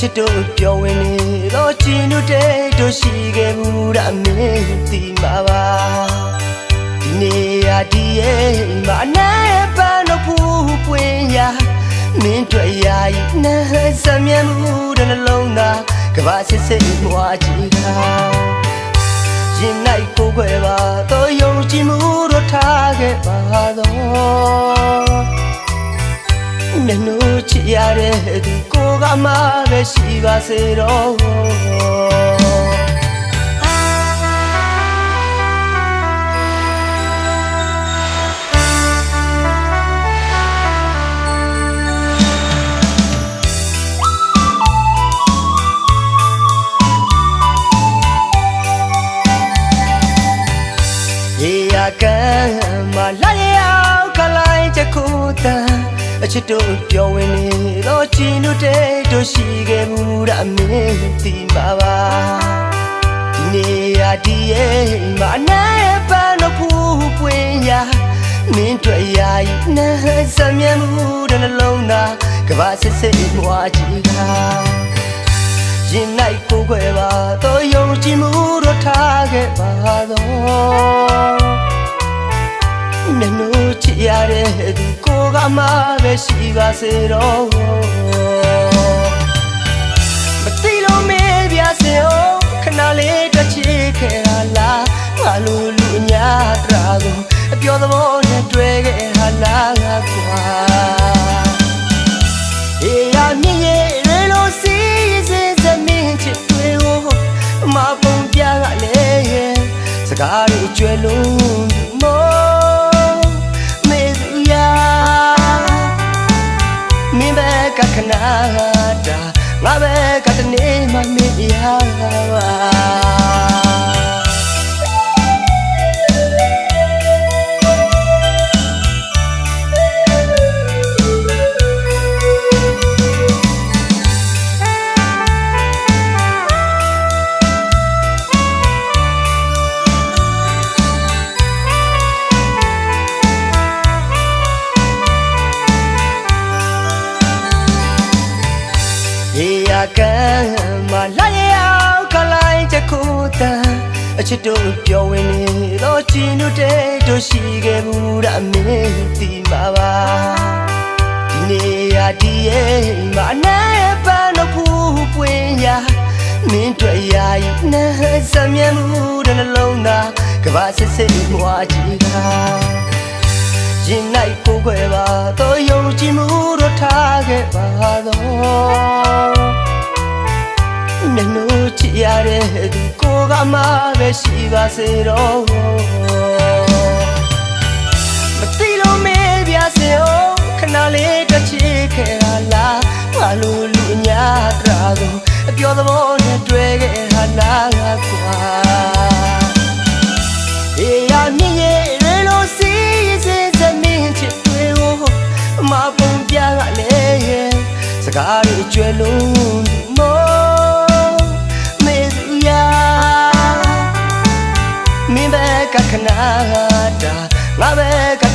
ချစ်တို့ပြောဝင်နေတော့ချင်တို့တဲ့တို့ရှိခဲ့ဘူးတာမင်းသိမှာပါဒီနေ့ရာဒီရဲ့မနဲ့ပန်းတော့ဖူးပွင့်ရာမင်းတွေ့ရာဤနဲ့စမြဲမှုတဲ့နှလုံးသားကဘာစစ်စစ်မွားကြည့်တာရင်၌ကိုခွဲပါတော့ယုံကြည်မှုတို့ထားခဲ့ပါတော့ မျက်နှာချစ်ရတဲ့သူကိုကမှပဲရှိပါစေတော့ ချစ်တို့ပြောဝင်နေတော့ချင်တို့တဲ့တို့ရှိခဲ့မှုတာမင်းသိမှာပါဒီနေ့ရာဒီရဲ့မနဲ့ပန်းတော့ဖူးပွင့်ရာမင်းတွေ့ရာဤနဲ့စမြဲမှုတဲ့နှလုံးသားကဘာစစ်စစ်မွားကြည့်တာရင်၌ကိုခွဲပါတော့ယုံကြည်မှုတော့ထားခဲ့ပါတော့မျက်နှာချစ်ရတဲ့သူ ကိုကမှပဲရှိပါစေတော့မသိလို့မေးပြစေအောင်ခဏလေးတစ်ချစ်ခဲ့တာလားငါလိုလူအညာတရာကိုအပြောသဘောနဲ့တွေ့ခဲ့တာလားကွာ ရပါရေရ က်ခုတန်အချစ်တို့ပြောဝင်နေတော့ချင်တို့တဲ့တို့ရှိခဲ့ဘူးတာမင်းသိမှာပါဒီနေ့ရာဒီရဲ့မနဲ့ပန်းတော့ဖူးပွင့်ရာမင်းတွေ့ရာဤနဲ့စမြဲမှုတဲ့နှလုံးသားကဘာစစ်စစ်မွားကြည့်တာ ရတဲ့သူကိုကမှပဲရှိပါစေတော့မသိလို့မေးပြစေအောင်ခဏလေးတစ်ချစ်ခဲ့တာလားငါလိုလူအညာတရာကိုအပြောသဘောနဲ့တွေ့ခဲ့တာလားကွာအေးရမြင့်ရဲ့ရေလိုစီးစင်းစမင်းချစ်တွေကိုမပုံပြကလည်းစကားတွေကျွဲလုံး က်ကခဏတာငါ